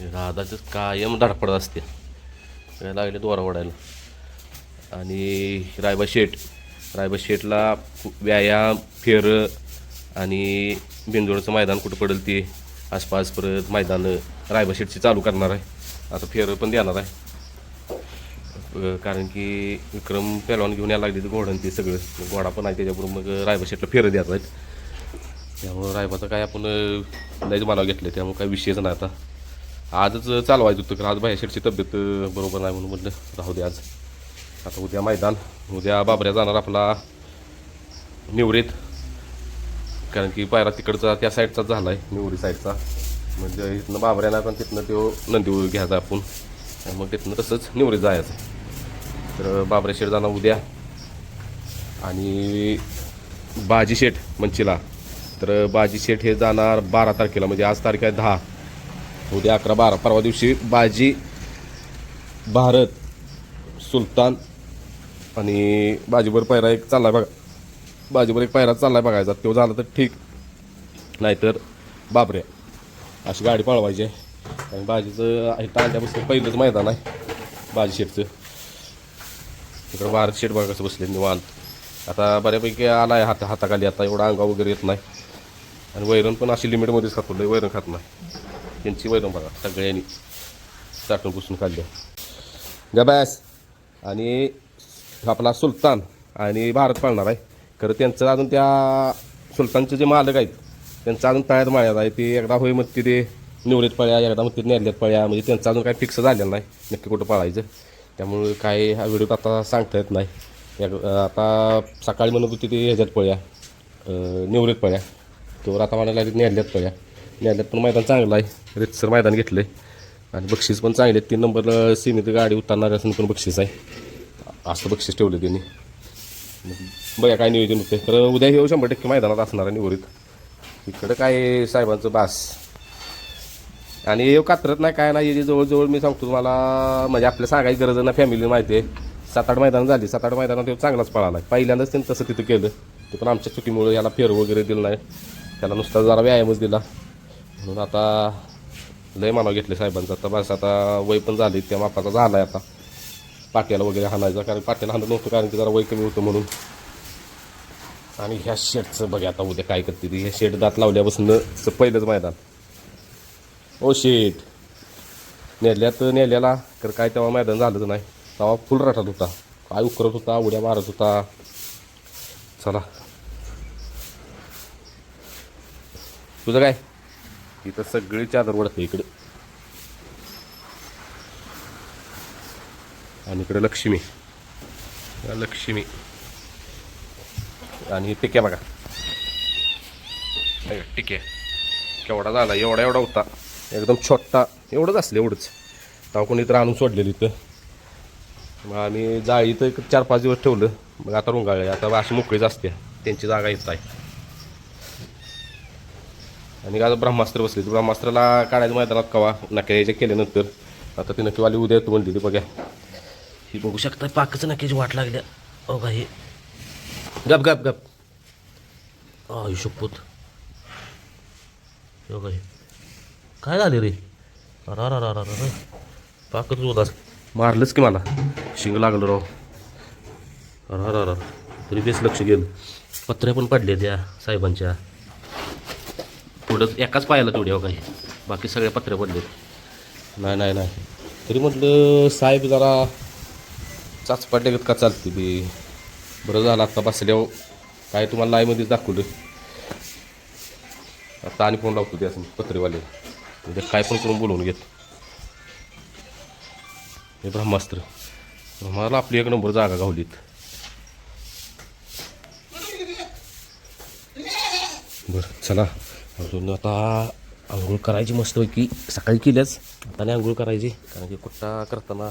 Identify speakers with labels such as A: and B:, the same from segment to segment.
A: राधाचं कायम धडपडत असते. लागले दोरा ओढायला. आणि रायबा शेठ रायबा शेठला व्यायाम फेर आणि बिंदोडचं मैदान कुठं पडेल ते आसपास परत मैदान रायबा शेठची चालू करणार आहे. आता फेर पण देणार आहे. कारण की विक्रम पेलवान घेऊन यायला लागले घोडण ते सगळं. घोडा पण आहे त्याच्याबरोबर मग रायबा शेठला फेरं द्यायचं आहेत. त्यामुळं रायबाचं काय आपण लयच मानाव घेतलं त्यामुळे काय विषयच नाही आता. आजच चालवायचं होतं कारण आज बाहेरशेठची तब्येत बरोबर नाही म्हणून म्हटलं राहू दे आज. आता उद्या मैदान उद्या बाबऱ्या जाणार आपला निवरीत. कारण की पायरा तिकडचा त्या साईडचाच झाला आहे निवरी साईडचा म्हणजे इथनं बाबऱ्याला पण तिथनं तो नंदी घ्यायचा आपण. मग तिथनं तसंच निवरीत जायचं. तर बाबऱ्या शेठ जाणार उद्या. आणि बाजी शेठ मंचीला. तर बाजी शेठ हे जाणार बारा तारखेला म्हणजे आज तारीख आहे दहा. उद्या अकरा बारा परवा दिवशी बाजी भारत सुलतान आणि बाजीभर पायरा एक चाललाय बघा. बाजीभर एक पायरा आहे बघायचा. तो झाला तर ठीक. नाहीतर बाबऱ्या अशी गाडी पळवायची. आहे आणि बाजीचं आहे टांड्यापासून पहिलंच मैदान आहे. बाजी शेटचं इकडं भारत शेट बघा कसं बसले निवांत. आता बऱ्यापैकी आला आहे हात हाताखाली. आता एवढा अंगा वगैरे येत नाही. आणि वैरण पण अशी लिमिटमध्येच खातो लय वैरण खात नाही. त्यांची वैरण बघा सगळ्यांनी चाटून पुसून खाल्ली गबॅस आणि आपला सुलतान आणि भारत पाळणार आहे. खरं त्यांचं अजून त्या सुलतानचे जे मालक आहेत त्यांचं अजून तळ्यात माळ्यात आहे. ते एकदा होय मग ते निवडीत पळ्या एकदा मग ते नेरल्यात पळ्या. म्हणजे त्यांचं अजून काही फिक्स झालेलं नाही नक्की कुठं पळायचं. त्यामुळे काय हा व्हिडिओ आता सांगता येत नाही. एक- आता सकाळी म्हणत होती ते ह्याच्यात पळ्या निवडीत पळ्या. तोवर आता म्हणायला लागले नेरल्यात पळ्या. नेरल्यात पण मैदान चांगलं आहे. रितसर मैदान घेतलं आहे आणि बक्षीस पण चांगले आहेत. तीन नंबर सीमित गाडी उतरणाऱ्या असून पण बक्षीस आहे. असं बक्षीस ठेवलं त्यांनी. बघा काय नियोजन होते तर उद्या येऊ शंभर टक्के मैदानात असणार आहे निवडीत. इकडं काय साहेबांचं बास. आणि येऊ कात्रत नाही काय नाही जवळजवळ मी सांगतो तुम्हाला म्हणजे आपल्या सांगायची गरज ना फॅमिली माहिती आहे. सात आठ मैदान झाली. सात आठ मैदानात येऊ चांगलाच पळाला पहिल्यांदाच त्यांनी तसं तिथं केलं. ते पण आमच्या चुकीमुळे याला फेर वगैरे दिलं नाही. त्याला नुसता जरा व्यायामच दिला. म्हणून आता लय मानावं घेतले साहेबांचं. आता बस आता वय पण झाली त्या मापाचा झाला आहे आता. पाट्याला वगैरे हाणायचा कारण पाट्याला हाणलं नव्हतं कारण की जरा वय कमी होतं म्हणून. आणि ह्या शेडचं बघा आता उद्या काय करते ती. ह्या शेड दात लावल्यापासून पहिलंच मैदान. ओ शेट. नेल्यात नेल्याला तर काय तेव्हा मैदान झालंच नाही. तेव्हा फुल रटात होता. काय उकरत होता उड्या मारत होता. चला. तुझं काय? इथं सगळी चादर वडते इकडं. आणि इकडे लक्ष्मी. लक्ष्मी. आणि टिक्या बघा. टिके टिक्या. केवढा झाला एवढा एवढा होता. एकदम छोटा. एवढंच असलं एवढंच. तेव्हा कोणी तर आणून सोडलेलं इथं. मग आम्ही जाळी तर चार पाच दिवस ठेवलं. मग आता रुंगाळले आता अशी मोकळीच असते. त्यांची जागा येत आहे. आणि आता ब्रह्मास्त्र बसले. ब्रह्मास्त्राला काढायचं मैदानात कवा? नक्या यायच्या केल्यानंतर आता ती नक्कीवाली उद्या येतो म्हणली ती बघा ही बघू शकता पाकच नक्कीची वाट लागल्या. हो का हे गप गप गप. हो हे काय झाले रे? अरा रा रा पाकच होतास मारलंच की मला. शिंग लागलं राव. अरा रा तरी बेस लक्ष गेलं. पत्र्या पण पडल्या त्या साहेबांच्या. पुढं एकाच पायाला तेवढी हो काही. बाकी सगळ्या पत्रे पडलेत नाही नाही नाही. तरी म्हटलं साहेब जरा चाचपाट्यागत का चालते बी? बरं झालं आत्ता बसल्यावर. काय तुम्हाला लाईमध्येच दाखवलं. आता आणि फोन लावतो ते पत्रेवाले. म्हणजे काय पण करून बोलवून घेत. हे ब्रह्मास्त्र. ब्रह्माला आपली एक नंबर जागा गावलीत. बरं चला. अजून आता आंघोळ करायची मस्तपैकी. सकाळी केल्याच आता नाही आंघोळ करायची कारण की कुट्टा करताना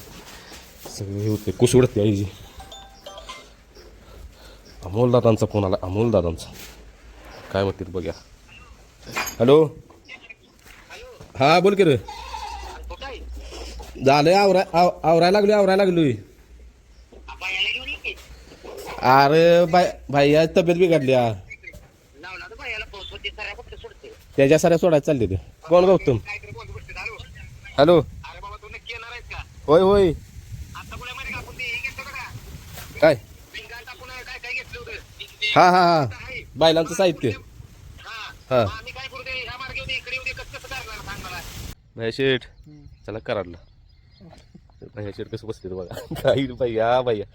A: सगळे हे होते कुस उडते आईची. अमोल दादांचा फोन आला अमोल दादांचा. काय म्हणते बघ्या. हॅलो? हा बोल की रे. झालंय आवरा आव आवरायला लागलोय आवरायला लागलोय. अरे बाय भाई आज तब्येत बिघडली हा.
B: लावला तर बायाला पाऊस होते साऱ्या फक्त सोडते
A: त्याच्या साऱ्या सोडायला चालले ते. कोण गौतम हॅलो? होय होय. काय? हा हा हा. बायलांचं साहित्य.
B: हा.
A: भैया शेठ चला कराडला. भैया शेठ कसं बसले बघा. काही भैया भैया.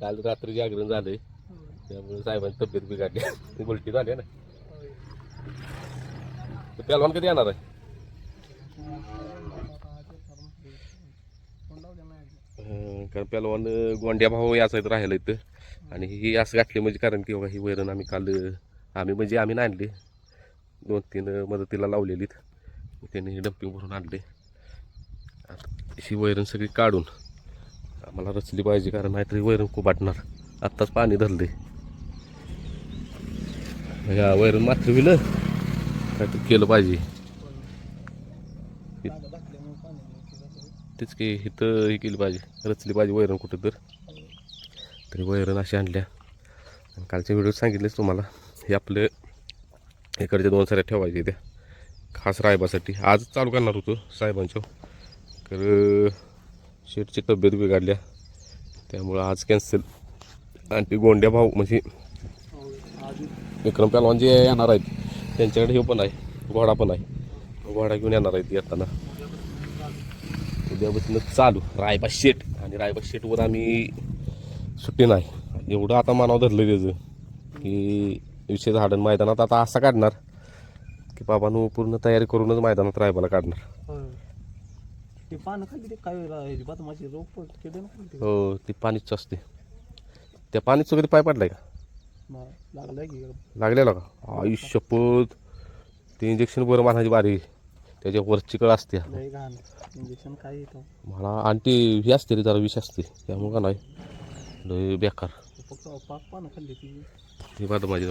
A: काल रात्री जागरण झालंय. त्यामुळे साहेबांची तब्येत बिघडली. उलटी झाली ना. तर कधी येणार आहे? अं, कारण पेलवान गोंड्या भाऊ याचा इथं राहिलं इथं. आणि ही असं घातली म्हणजे कारण की बाबा ही वैरण आम्ही काल आम्ही म्हणजे आम्ही नाही आणली. दोन तीन मदतीला लावलेलीत. त्यांनी डम्पिंग भरून आणले. आता ही वैरण सगळी काढून आम्हाला रचली पाहिजे कारण नाहीतरी वैरण खूप वाटणार. आत्ताच पाणी धरले या वैरण मात्र विलं काहीतरी केलं पाहिजे. तेच की इथं हे केली पाहिजे. रचली पाहिजे वैरण कुठं तर तरी वैरण अशी आणल्या. आणि कालच्या व्हिडिओत सांगितलेच तुम्हाला हे आपले इकडच्या दोन साऱ्या ठेवायचे त्या खास रायबासाठी. आज चालू करणार होतो साहेबांच्या तर शेटची तब्येत बिघडल्या. त्यामुळं आज कॅन्सल आणि ते गोंड्या भाऊ म्हणजे विक्रम पहलवान जे येणार आहेत त्यांच्याकडे हे पण आहे घोडा पण आहे. घोडा घेऊन येणार आहेत येताना. उद्यापासून चालू रायबा शेट आणि रायबा शेटवर आम्ही सुट्टी नाही. एवढं आता मानाव धरलं त्याचं की विषय झाडण मैदानात आता असा काढणार की बाबांनो पूर्ण तयारी करूनच मैदानात रायबाला काढणार.
C: ते पानं खाली काय बदमाशी.
A: हो ती पाणीच असते. त्या पाणीच कधी पाय पडलाय का?
C: लागलाय की
A: लागलेला का? आयुष्यपत. ते इंजेक्शन बरं मानाची बारी. त्याच्या वरची कळ असते.
C: लय घाण इंजेक्शन काय येतं?
A: मला आणि ते हे असते रे जरा विष असते. त्यामुळं का नाही? लय बेकार.
C: फक्त पाक पानं खाल्ली ती.
A: हे बदमाजी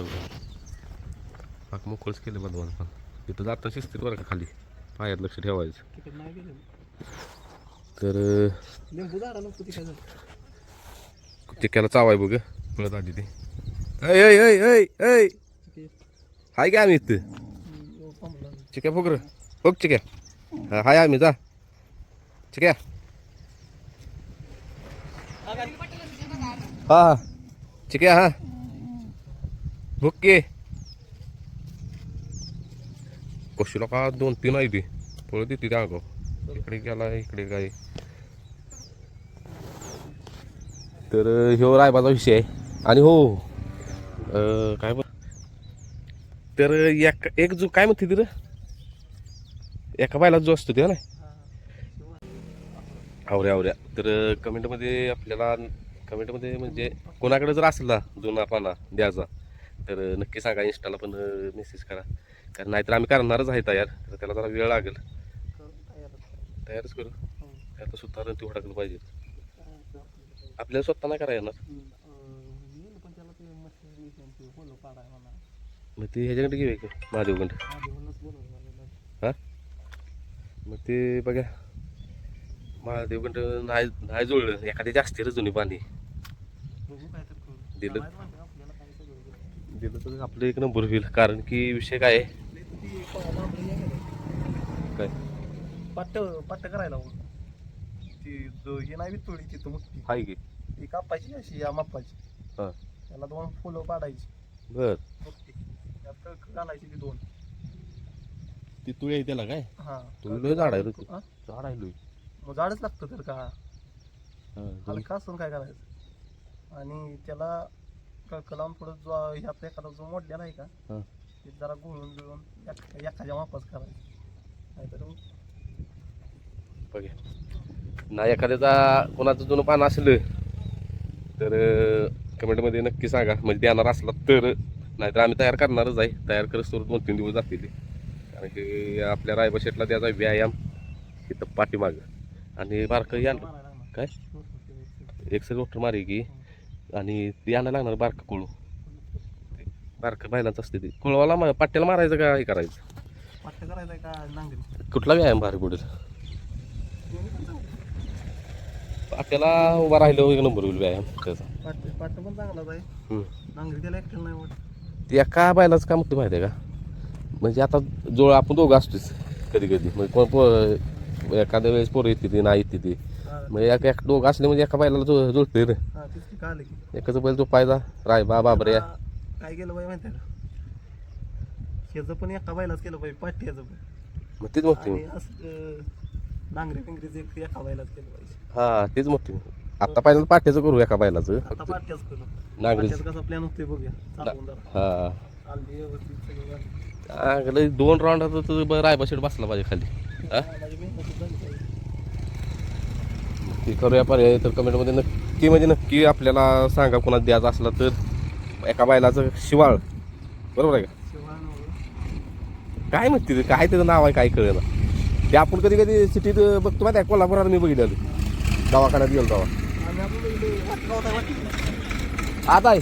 A: पाक मोकळच केलं बदमाज पण. तिथं जाता शिस्तीत बरं का खाली? पायात लक्ष ठेवायचं.
C: तिकडे नाही गेले
A: तर
C: लिंबू झाडा नको ती
A: चिक्याला चावाय बघ पळत आली ते. ऐ ऐ ऐ ऐ हाय काय आम्ही इथं?
C: एवढं थांबलं.
A: चिक्या फुकर. बघ चिक्या. हा, हाय आम्ही जा. चिक्या. हा हा. चिक्या हा. भुक्के कशी का दोन तीन आहे ती पळत येते त्या अंगावर इकडे गेला इकडे काय? तर ह्यो रायबाचा विषय आहे. आणि हो काय बर तर एक एक जो काय म्हणते ती रे एका बायला जो असतो ते ना? आवऱ्या आवऱ्या तर कमेंटमध्ये आपल्याला कमेंटमध्ये म्हणजे कोणाकडे जर असला जुना पाना द्यायचा तर नक्की सांगा. इंस्टाला पण मेसेज करा. कारण नाहीतर आम्ही करणारच आहे तयार. तर त्याला जरा वेळ लागेल.
C: तयारच.
A: करू. त्याला सुद्धा ती हुडाकलं पाहिजे. आपल्याला स्वतः नाही करायला येणार
C: अं, येईल पण त्याला ते पाडाय म्हणा
A: मग ते ह्याच्याकडे घेऊया की महादेवकडे
C: आधी
A: हा? मग ते बघा महादेवकडं नाही नाही जुळलं. एखाद्या जास्ती रे जुनी पाणी.
C: बघू काय तर करू
A: दिलं.
C: करायचं आपल्याला काय सगळं करू.
A: दिलं तर आपलं एक नंबर होईल. कारण की विषय काय आहे?
C: तर ती का
A: काय?
C: पाट्ट पाट्ट करायला लावून. ती जो हे नाही वितोळी तिथं मोठी.
A: हाय की.
C: ती कापायची अशी या मापाची
A: हां.
C: त्याला दोन फुलं पाडायची.
A: बर.
C: त्यात घालायची ती दोन.
A: ती तुळी आहे त्याला काय?
C: हा.
A: तुला लय झाड आहे रे ते.
C: हा?
A: झाड आहे लय.
C: मग झाडच लागतं तर का?
A: हा, दोन-
C: हलका असून काय करायचं? आणि त्याला कळकं लावून थोडं जो ह्यात एखादा जो मोडलेला आहे का
A: हा.
C: ते जरा गुळून गुळून एख- एखाद्या मापाच करायचं. नाहीतर मग
A: बघा. नाही एखाद्याचा कोणाचं जुनं पान असलं तर कमेंटमध्ये नक्की सांगा. म्हणजे देणार असला तर नाहीतर आम्ही तयार करणारच आहे. तयार करत दोन तीन दिवस जातील. कारण की आपल्या रायबा शेटला त्याचा व्यायाम इथं पाठीमागं. आणि बारकं
C: लागणार.
A: काय?
C: व्यवस्थित.
A: एक सर डॉक्टर मारे की आणि ते आणायला लागणार बारकं कुळू. बारकं बैलांचं असते ते. कुळवाला पाट्याला मारायचं का हे करायचं? कुठला व्यायाम भारी पडेल पाट्याला उभा राहिलं एक नंबर होईल व्यायाम त्याचा.
C: पाट्ट पाट्ट पण चांगलाच आहे
A: हम्म.
C: नांगरी त्याला एकट्याला नाही वाटत
A: ते एका बैलाचं काम होतं माहिती आहे का? म्हणजे आता जो आपण दोघं असतोच कधी कधी म्हणजे कोण पो एखाद्या वेळेस पोरं येते ती नाही येते ती.
C: हा.
A: मग एक एक दोघं असले म्हणजे एका बैलाला जो जुळते रे.
C: हा तेच की कळालं की
A: एकच बैल जो पायदा रायबा बाबऱ्या
C: आता काय केलं पाहिजे माहिती आहे का? ह्याचं पण एका बायलाच केलं पाहिजे पाट्याचं पण.
A: मग तेच मोठी
C: आणि असं नांगरे पिंगरीचं एक एका बायलाच केलं पाहिजे
A: हा तेच मोठी आता पहिल्यांदा पाट्याचं करू एका बैलाचं.
C: आता पाट्याच करू.
A: नांगरी
C: पाट्याचं कसा प्लॅन होतोय बघूया. चालवून जरा
A: हा.
C: चालली व्यवस्थित सगळं झालं.
A: चांगलं दोन राऊंड तर रायबा शेट बसला पाहिजे खाली. हा?
C: माझी मेहनत झाली पाहिजे
A: ते करूया पर्याय तर कमेंटमध्ये नक्की म्हणजे नक्की आपल्याला सांगा कोणाला द्यायचं असला तर. एका बैलाचं शिवाळ. बरोबर आहे का?
C: शिवाय नव्हतं.
A: काय म्हणते ते? काय त्याचं नाव आहे काय कळेना. ते आपण कधी कधी सिटीत बघतो माहिती आहे कोल्हापुरात मी बघितलं दवाखान्यात गेलो तेव्हा.
C: आम्ही
A: आता आहे.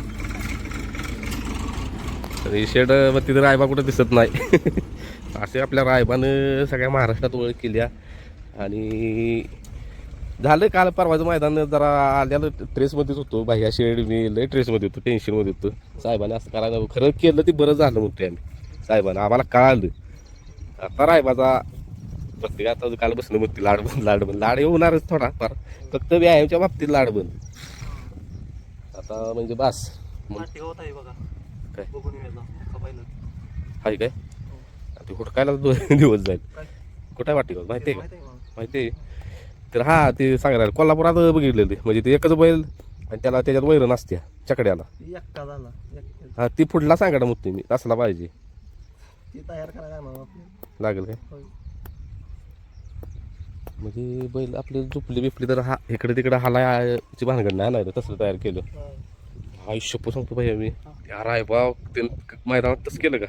A: तर शेड मग तिथं रायबा कुठं दिसत नाही. असे आपल्या रायबानं सगळ्या महाराष्ट्रात ओळख केली आणि झालं काल परवाचं मैदान जरा आल्याला ट्रेसमध्येच होतो. बाह्या शेड मी लय ट्रेसमध्ये होतो टेन्शनमध्ये होतो. साहेबाने असं करायला खरं केलं ते बरं झालं म्हणतोय आम्ही. साहेबांना आम्हाला कळालं. आता रायबाचा प्रत्येक आता काल बसणं म्हणते लाड बंद लाड बंद. लाड होणारच थोडा फार. फक्त व्यायामच्या बाबतीत लाड बंद. आता म्हणजे बास. मग
C: होत आहे बघा.
A: काय? काय? ते हुडकायला दिवस जाईल? कुठे वाटते का माहिती आहे का?
C: माहिती आहे
A: तर हा ते सांगायला कोल्हापुरात बघितलेलं. ते म्हणजे ते एकच बैल आणि त्याला त्याच्यात वैरण नसत्या चकड्याला.
C: ती.
A: हा ती पुढला सांगायला मग तुम्ही तसला पाहिजे.
C: ती
A: लागेल काय. म्हणजे बैल आपले झोपली बिपली तर हा इकडे तिकडे हालायची भानगड नाही आणायला तसलं तयार केलं. आयुष्य पण सांगतो भाई मी यार आहे बा ते मैदानात तसं केलं का?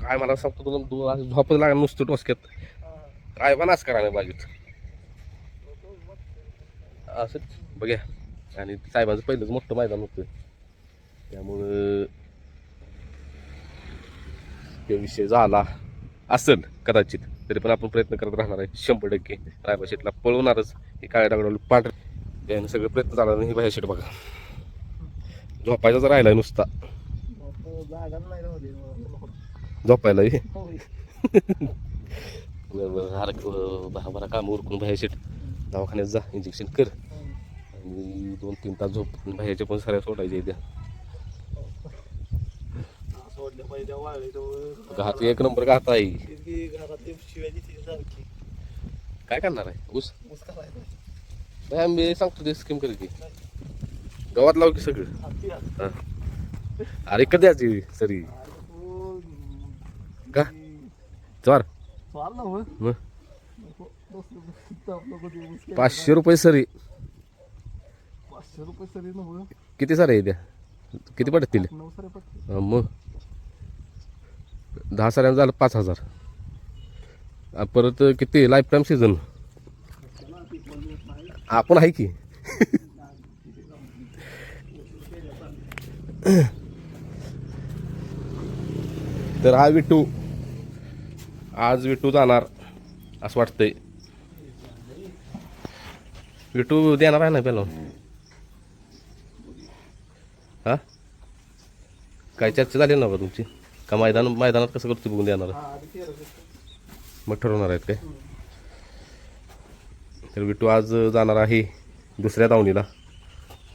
A: काय मला सांगतो तुला तू लागणार झोपच नुसतं टोसक्यात काय पण असं करायला बाजूत. असंच बघ्या. आणि साहेबांचं पहिलंच मोठं मैदान होतं. त्यामुळं तो विषय झाला. असेल कदाचित. तरी पण आपण प्रयत्न करत राहणार आहे. शंभर टक्के. रायबा शेटला पळवणारच हे काळ्या दगडावर पांढर. त्याने सगळं प्रयत्न झाला नाही बाहेर शेट बघा. झोपायचाच राहिलाय नुसता. झोपायला बरं, बरा काम उरकून बाहेर शेट. दवाखान्यात जा. इंजेक्शन कर. आणि दोन तीन तास झोप. बाहेरचे पण साऱ्या सोडायचे द्या
C: तर
A: घात एक नंबर घात आहे.
C: तेच की घरातली शिव्या देते सारखी.
A: काय करणार आहे? ऊस?
C: ऊस करायला
A: काय मी सांगतो ते स्कीम करेल की गावात लाव की सगळं?
C: हाती हात.
A: हा. अरे कधी याची सरी का? चार
C: चाल ना.
A: मग?
C: नको, दुसरं आपलं कधी ऊस केला.
A: पाचशे रुपये सरी.
C: पाचशे रुपये सरी ना.
A: किती सारे आहे द्या किती पडतील?
C: नऊ सारे पटके
A: हा, मग? दहा साऱ्यानं झालं पाच हजार. परत किती? लाईफ टाईम सीझन आपण आहे की? तर हा विटू आज विटू जाणार असं वाटतंय. विटू देणार आहे ना पहिला हा? काय चर्चा झाली ना बा तुमची? का मैदान मैदानात कसं करतो बघून देणार. मग ठरवणार आहेत काय? तर विटू आज जाणार आहे दुसऱ्या दावणीला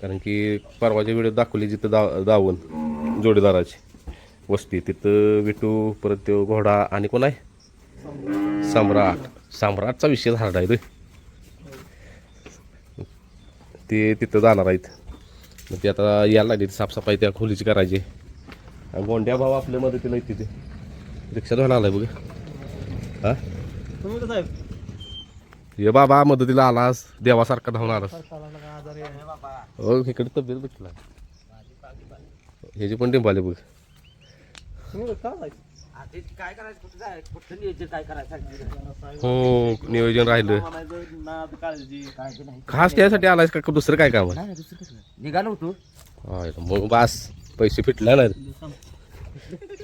A: कारण की परवाच्या व्हिडिओ दाखवली जिथं दा दावण जोडीदाराची वस्ती. तिथं विटू परत तो घोडा आणि कोण आहे? सम्राट. सम्राटचा विषय झाला आहे रे. ते तिथं जाणार आहेत. मग ते आता यायला लागली साफसफाई त्या खोलीची करायची. गोंड्या भाऊ आपल्या मदतीला येते ते. रिक्षा धुवायला आलाय बघ. हा? ये बाबा मदतीला आलास. देवासारखा धावून आलास. हो इकडे तब्येत बघितला ह्याची पण टिंबाले बघ.
C: तुम्ही का जायचं
D: आधी काय करायचं? कुठं जाय? कुठं नियोजन काय करायचं? सांगितलं.
A: हो नियोजन राहिलं. खास त्यासाठी आलायस का? दुसरं काय काम.
D: निघालो होतो.
A: मग बास. पैसे फिटले ना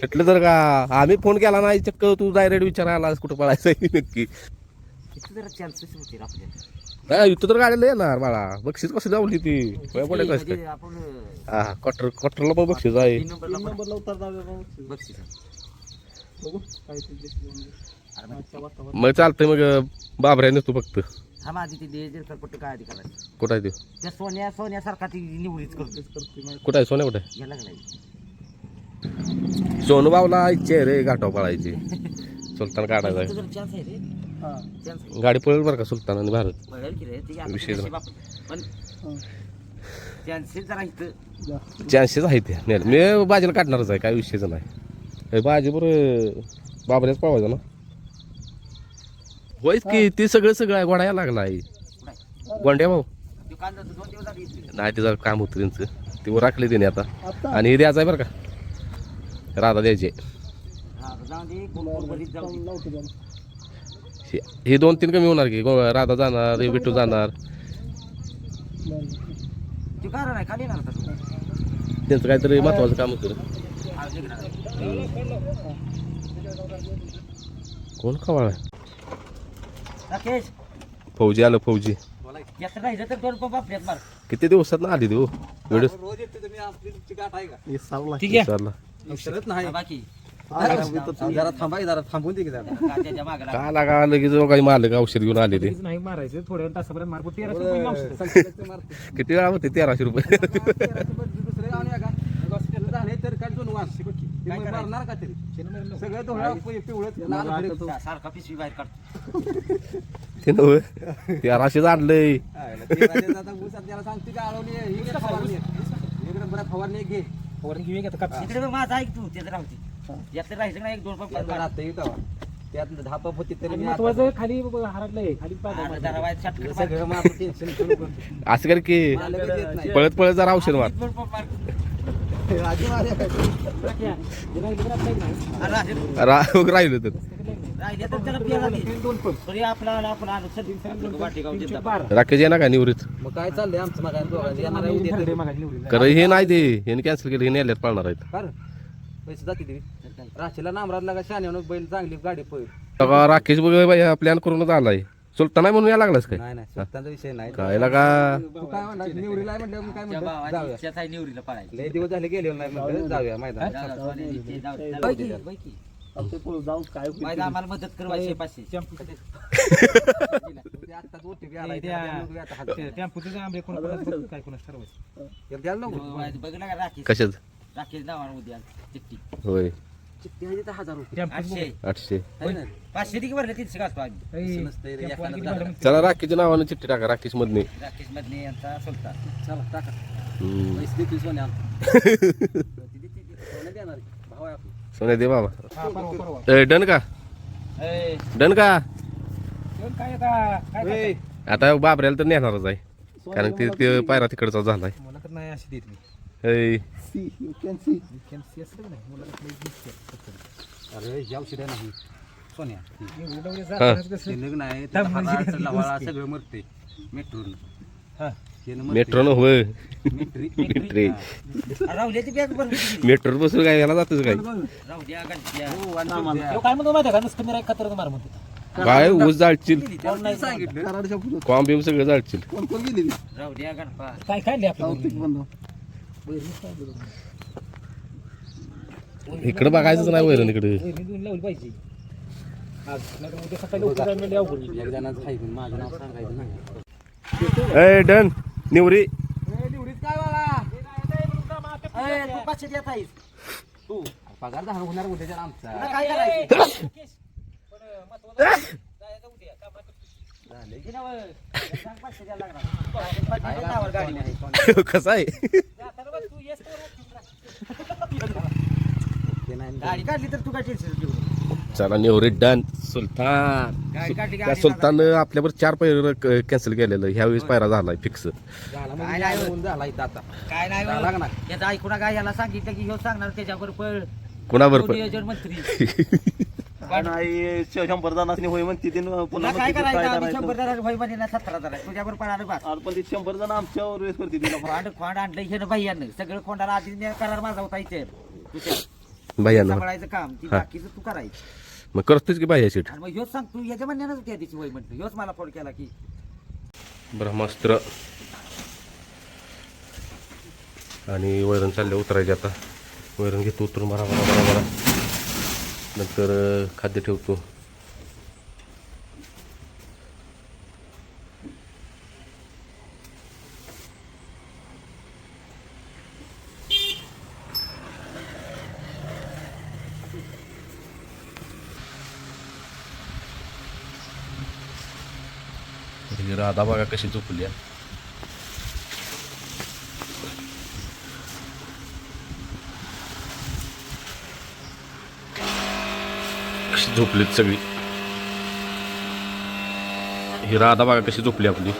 A: फिटलं तर का? आम्ही फोन केला नाही चक्क तू डायरेक्ट विचारायला आलास कुठं पळायचं आहे नक्की? नाही इथं तर गाड्याला येणार मला बक्षीस कसं जावली ती? कसं
D: म्हणजे
A: काय
D: आपण
A: हा क्वार्टर क्वार्टरला पण बक्षीस आहे.
C: मग
A: चालतंय मग बाबऱ्या नसतो फक्त.
D: हा माझी ती डिझेल सरपट्ट काय आधी करायचं?
A: कुठं आहे ते?
D: त्या सोन्या सोन्यासारखा ती निवडीच करतो
A: कुठं आहे? सोन्या कुठं आहे?
D: घ्यायला लागलाय
A: सोनू बावला इच्छा आहे रे घाटाव पळायची. सुलतान काढायचा आहे.
D: तुझं चान्स आहे रे.
C: हा.
D: चान्स आहे.
A: गाडी पळेल बरं का सुलतान आणि भारत?
D: पळेल की रे ते आता
A: विषय
D: नशीब आपलं. पण
C: हा.
D: चान्सेस जरा इथं.
C: जास्त
A: चान्सेस आहेत ते. नेल मी बाजीला काढणारच आहे काय विषयच नाही. हे बाजी बरं बाबऱ्याच पळवायचा ना? होयच की ते सगळं सगळं आहे गोडा यायला लागला आहे.
D: कुठं
A: गोंड्या भाऊ. नाही त्याचं काम होतं त्यांचं. ते वर राखले त्याने आता.
C: आता?
A: आणि हे द्यायचं आहे बरं का. राधा द्यायचे.
D: हा
A: दोन तीन कमी होणार की. गो- राधा जाणार हे विठू जाणार.
D: आहे
A: त्यांचं काहीतरी महत्वाचं काम होतं. कोण खवाळ
D: राकेश.
A: फौजी आलं फौजी.
D: यात्रा राहिलं तर दोन पंप आपल्यात मार.
A: किती दिवसात ना आली देऊ व्हिडिओ
E: रोज येते तुम्ही आपली तुमची गाठ आहे का?
C: सावला.
A: विचारला.
E: विसरत नाही.
D: बाकी
E: जरा थांबा. जरा थांबून दे की जरा.
D: लाग.
A: का लागा लगेच काही मालक औषध घेऊन आले ते.
F: नाही मारायचं थोड्या तासापर्यंत मारको तेराशे रुपये
E: संकेताचं मारते.
A: किती वेळा होते? तेराशे रुपये.
E: तेराशे पण दुसरे गाव नाही का? हॉस्पिटल झाले तर काय दोन वार्षे बघ की. ते मग मारणार का तरी? सगळं धोळा पिवळत लाल फिरत.
D: सा- सारखा पिशवी बाहेर काढतो.
A: ते नव तेराशेच आणलंय
E: फवारणी घे
F: फवारणी
D: माझा ऐक तू त्याचं राहते यातलं राहायचं ना एक दोन
E: त्यात राहतं इथं वा. त्यात दहा पंप होती तरी
F: आणि
E: मी आता-
F: महत्वाचं खाली हरडलंय खाली
E: घेऊ.
A: असं कर की. पळत पळत जरा औषध मार
F: राहिलं तर
A: राकेश येणार का निवृत्त?
E: मग काय चाललंय आमचं मग? दोघांचं येणार आहे उद्या
F: ठरलंय
E: तरी.
F: मगाशी निवडीला.
A: खरं हे नाही ते. हे कॅन्सल केलं हे नेल्यात पळणार आहेत.
E: का? पैसे जाते. राशीला का बैल चांगली गाडी पळ
A: तेव्हा राकेश बघ प्लॅन करूनच आलाय. सुलतान नाही म्हणून या लागलास काय?
E: नाही नाही स्वतःचा विषय नाही.
A: काय लागा?
E: तू काय आहे म्हटलं काय जाऊया.
D: पळायची.
E: लय दिवस झाले गेलेलो नाही म्हटलं जाऊया मैदान
D: इच्छा, जाऊ.
C: काय होईल
D: माहिती आम्हाला मदत कर पाचशे
E: आत्ताच OTP आलाय,
F: त्या-
E: आता हात-
F: ते
E: द्यायला नको.
D: बघ ना राकेश.
A: कशाच?
D: राकेश नावानं उद्या चिठ्ठी.
A: होय.
E: चिठ्ठी आहे तिथं हजार रुपये.
D: आठशे.
A: आठशे.
E: आहे ना?
D: पाचशे भरले तीनशे घालतो आम्ही.
E: रे, झालं.
A: चला राकेशच्या नावानं चिठ्ठी टाका राकेश मधने
D: राकेश मधले यांचा सुलतान
E: चला टाका. पैसे देतील सोन्या देणार आहे. भाव आहे आपला.
A: सोन्या दे बाबा
F: हा.
A: ए, डन का? डन का?
F: आता?
A: बाबऱ्याला तर नेणारच आहे. कारण ते ते पायरा तिकडचा झालाय.
F: मला तर नाही अशी देत मी.
A: ऐ,
C: सी यू कॅन सी
F: कॅन्सी असतं का नाही मला तर लई दिसते.
E: अरे या औषधं नाही सोन्या
F: म्हणजे
E: सगळं मरते मेट्रोन.
F: हा.
A: मेट्रोनं होय.
E: मेट्री
D: राहुल्याची बॅग?
A: मेट्रोवर बसून काय याला जातच काय?
D: राहुल्या
E: हो, आणि
F: काय म्हणतो माहिती आहे का? नुसतं मी राय खतर मार म्हणतो
A: काय ऊस जाळशील
E: नाही सांगितलं?
C: कराडच्या पुढे
A: कॉम बिम सगळं जाळशील
C: कोण कोण
D: राहुल्या
F: काय आपल्या
C: बंद.
A: इकडं बघायचंच नाही वैरण इकडे.
F: दोन लावली पाहिजे आज नाहीतर उद्या सकाळी लवकर जायला मिळाली अवघड होईल.
E: एक जणांचं आहे पण माझं नाव सांगायचं नाही.
A: ए डन. निवरी.
E: काय बाबा?
D: ए, तू पाचशे देत आहेस.
E: तू. पगार झाला होणार उद्याच्या आमचा.
D: काय करायचं?
E: झाले
D: हे नवं, सांग पाचशे द्यायला लागणार. गाडी आहे.
A: कसं आहे?
E: ते नाही
D: गाडी काढली तर तू काय टेन्शन घेऊ
A: चला निवरी डन सुलतान. त्या सुलतान आपल्यावर चार पैर कॅन्सल केलेलं. ह्या वेळेस पायरा झालाय फिक्स
E: झाला
D: काय
E: म्हणजे
D: नाही
E: होऊन झाला इथं आता.
D: काय नाही
E: झाला का
D: बा.
E: नाही?
D: याचं ऐकू नका याला सांगितलं की ह्यो सांगणार त्याच्यावर पळ.
A: कुणावर पण
C: नाही शंभर जणांनी होय म्हणते न- पुन्हा
D: काय करायचं?
C: काय
D: शंभर जणांना भाई मध्ये सतरा जण तुझ्यावर पळालं बा
C: अरे पण ते शंभर जण आमच्यावर वेस करते
D: खोंड खोंड आणलं हे ना भैयानं. सगळं खोंडाला आधी ने करार माझा होता इथे.
A: भैयानं.
D: काम. ती. बाकीचं तू करायचं.
A: मग करतोच की भैया शेट
D: आणि मग ह्योच सांग तू याच्या म्हणण्यानंच त्या दिवशी वय म्हटलं. ह्योच मला फोन केला की.
A: ब्रह्मास्त्र. आणि वैरण चालले उतरायचे आता. वैरण घेतो उतरून बरा बरा बरा बरा नंतर खाद्य ठेवतो. ही राधा बघा कशी झोपली आहे. कशी झोपलीत सगळी ही राधा बघा कशी झोपली आपली